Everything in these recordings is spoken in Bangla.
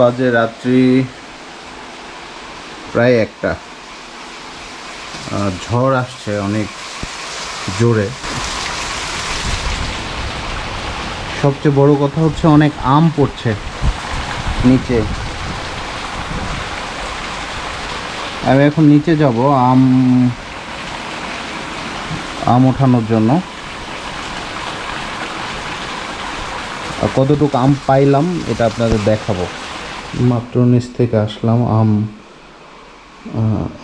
বাজে রাত্রি প্রায় একটা। ঝড় আসছে অনেক জোরে। সবচেয়ে বড় কথা হচ্ছে অনেক আম পড়ছে নিচে। আমি এখন নিচে যাব আম আম ওঠানোর জন্য আর কতটুকু আম পাইলাম, এটা আপনাদের দেখাবো। মাত্র নিচ থেকে আসলাম, আম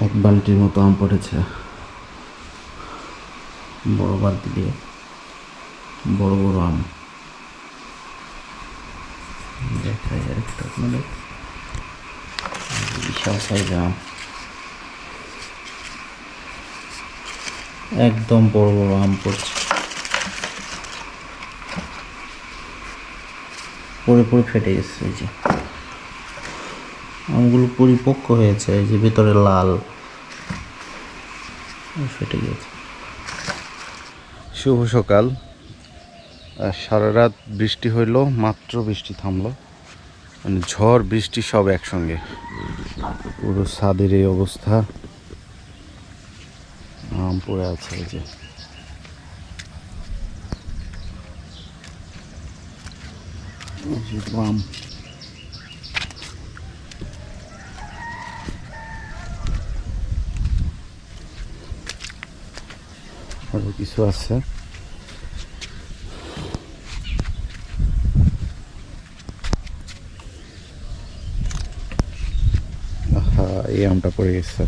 এক বালতির মতো আম পড়েছে। বড় বালতি দিয়ে। বড় বড় আম। দেখাই আর একটু আপনাদের। বিশাল আম। একদম বড় বড় আম পড়ছে। পরে পরে ফেটে গেছে, এই যে। আমগুলো পরিপক্ক হয়েছে, এই যে ভিতরে লাল। ফেটে গেছে। শুভ সকাল। সারা রাত বৃষ্টি হইল, মাত্র বৃষ্টি থামলো। মানে ঝড়, বৃষ্টি সব একসঙ্গে। পুরো ছাদের এই অবস্থা। আম পড়ে আছে, এই যে। আম আরও কিছু আছে। এই আমটা পড়ে গেছে।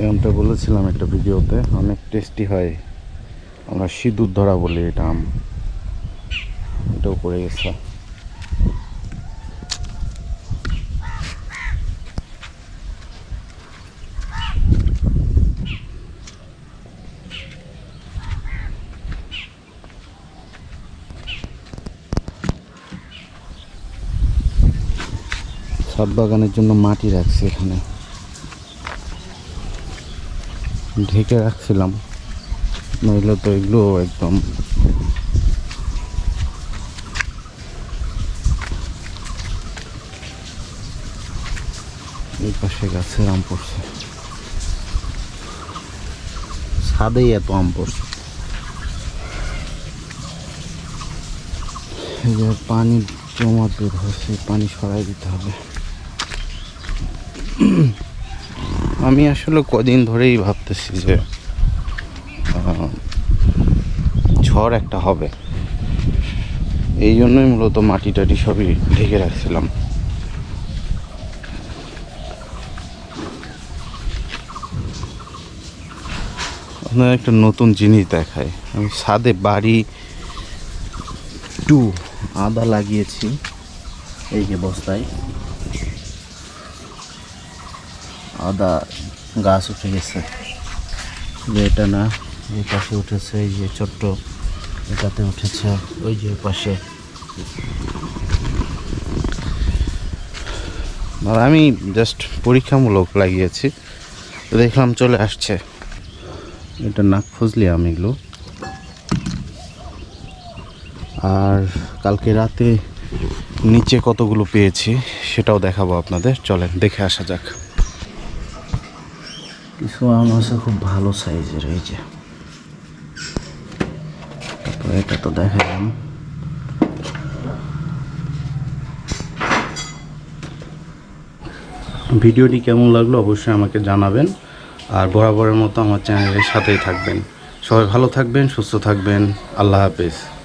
এই আমটা বলেছিলাম একটা ভিডিওতে, অনেক টেস্টি হয়। আমরা সিঁদুর ধরা বলি এটা আম। এটাও পড়ে গেছে। ছাদ বাগানের জন্য মাটি রাখছি এখানে। ঢেকে রাখছিলাম। নইলে তো এগুলো একদম পাশে গাছের আম পড়ছে। ছাদেই এত আম পড়ছে। পানি জমা বের হয়েছে, পানি সরাই দিতে হবে। আমি আসলে কদিন ধরেই ভাবতেছি যে ঝড় একটা হবে। এই জন্যই মূলত মাটি টাটি সবই ঢেকে রাখছিলাম। আপনার একটা নতুন জিনিস দেখায়। আমি সাদে বাড়ি টু আদা লাগিয়েছি এই যে বস্তায়। আদা গাছ উঠে গেছে। এটা না, এই পাশে উঠেছে, এই যে ছোট্ট এটাতে উঠেছে, ওই যে পাশে। আর আমি জাস্ট পরীক্ষামূলক লাগিয়েছি। দেখলাম চলে আসছে। এটা নাক ফজলি আম এগুলো। আর কালকে রাতে নিচে কতগুলো পেয়েছি সেটাও দেখাবো আপনাদের। চলেন, দেখে আসা যাক। কিছু আম আছে খুব ভালো সাইজের, এই যে। এটা তো দেখালাম। ভিডিওটি কেমন লাগল অবশ্যই আমাকে জানাবেন। আর বরাবরের মতো আমার চ্যানেলের সাথেই থাকবেন। সবাই ভালো থাকবেন সুস্থ থাকবেন। আল্লাহ হাফেজ।